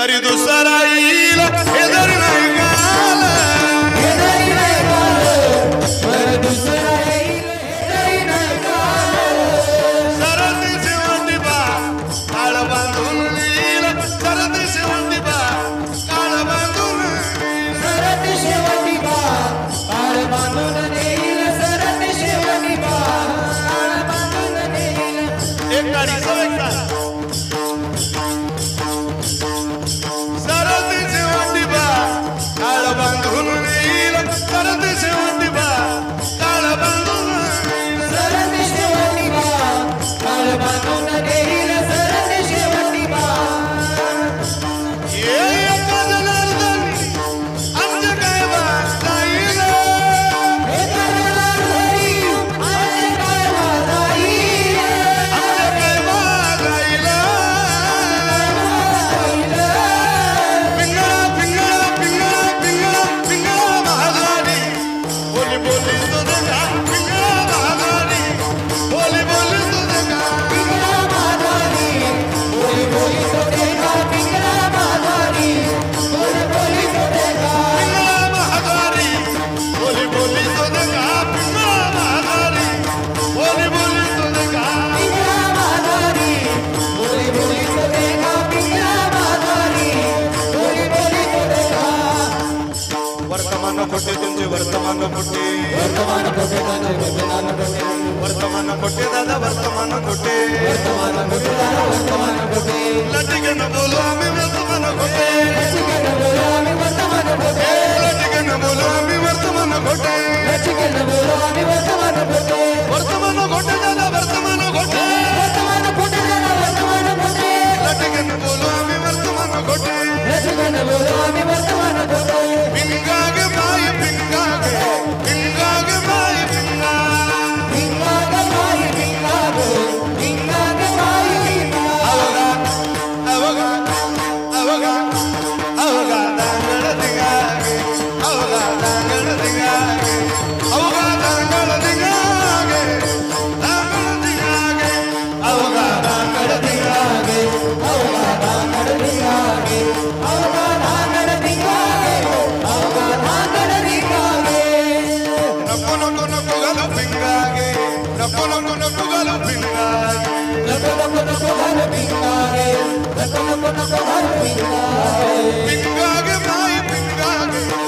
خريدوا سرايلك పొట్టే వర్తమాన పొట్టే. వర్తమాన పొట్టే వర్తమాన పొట్టే వర్తమాన పొట్టే దాదా వర్తమాన పొట్టే. వర్తమాన పొట్టే దాదా వర్తమాన పొట్టే. లటికన బోలు ఆమె వర్తమాన పొట్టే. లటికన ఆమె వర్తమాన పొట్టే లటికన ఆమె వర్తమాన పొట్టే లటికన ఆమె వర్తమాన Napolo no no pugalo pinga, Napolo no no pugalo pinga. Pingage, pingage, pingage, pingage, pingage, pingage, pingage, pingage, pingage, pingage, pingage, pingage, pingage,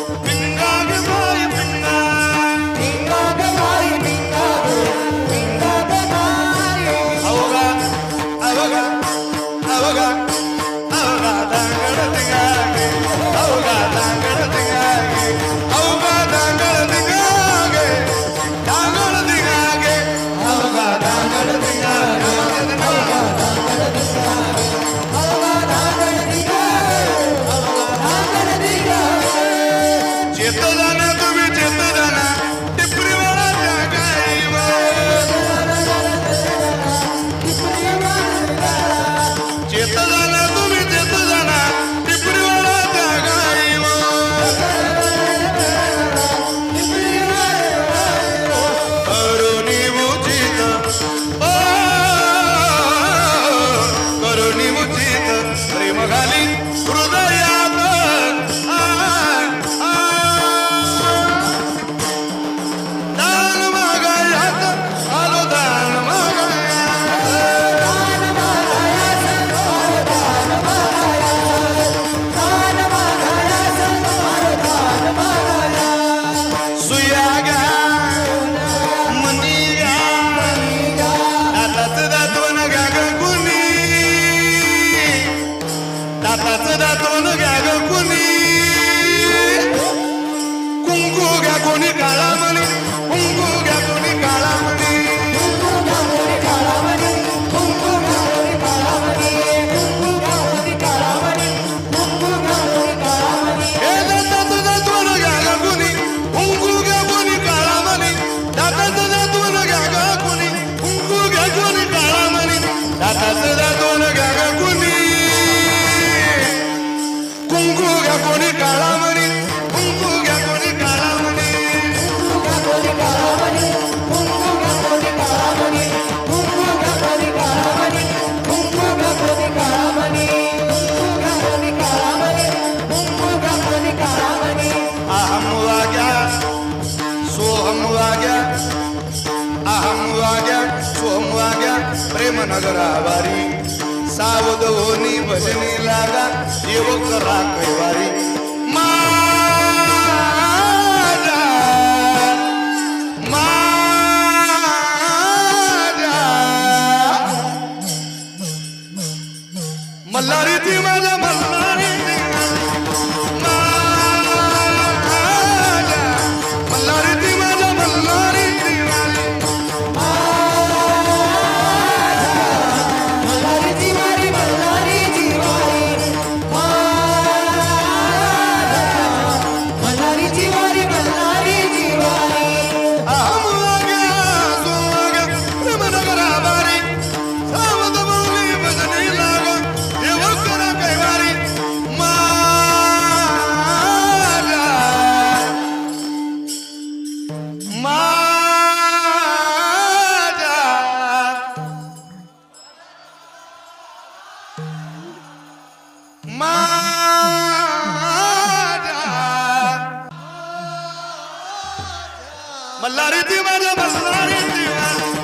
Kungkuga kuni kalamani वाग्या सोम वाग्या प्रेम नगरावारी सावध होनी भजनी लागा येव करा कैवारी माझ्या माझ्या मल्हारी ती माझ्या मल्हारी. मल्हारी ती माझ्या मल्हारी ती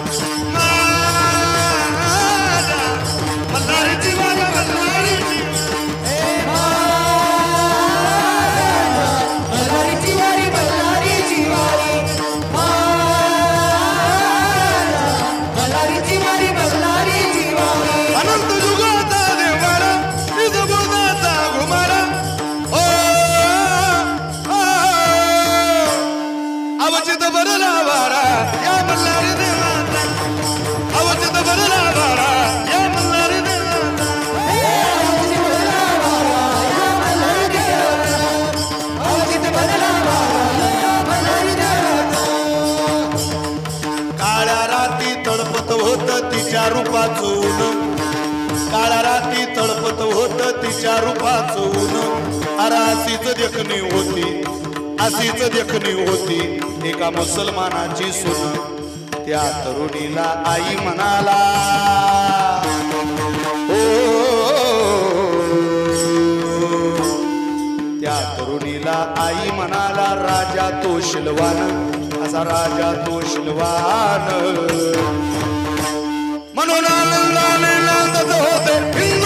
तिच्या रूपाचं ऊन काळ्या राती तळपत होत तिच्या रूपाचं ऊन अशीच देखणी होती अशीच देखणी होती एका मुसलमानाची सुन. त्या तरुणीला आई म्हणाला ओ त्या तरुणीला आई म्हणाला राजा तो शिलवान असा राजा तो शिलवान. म्हणून आनंदाने नांदत होते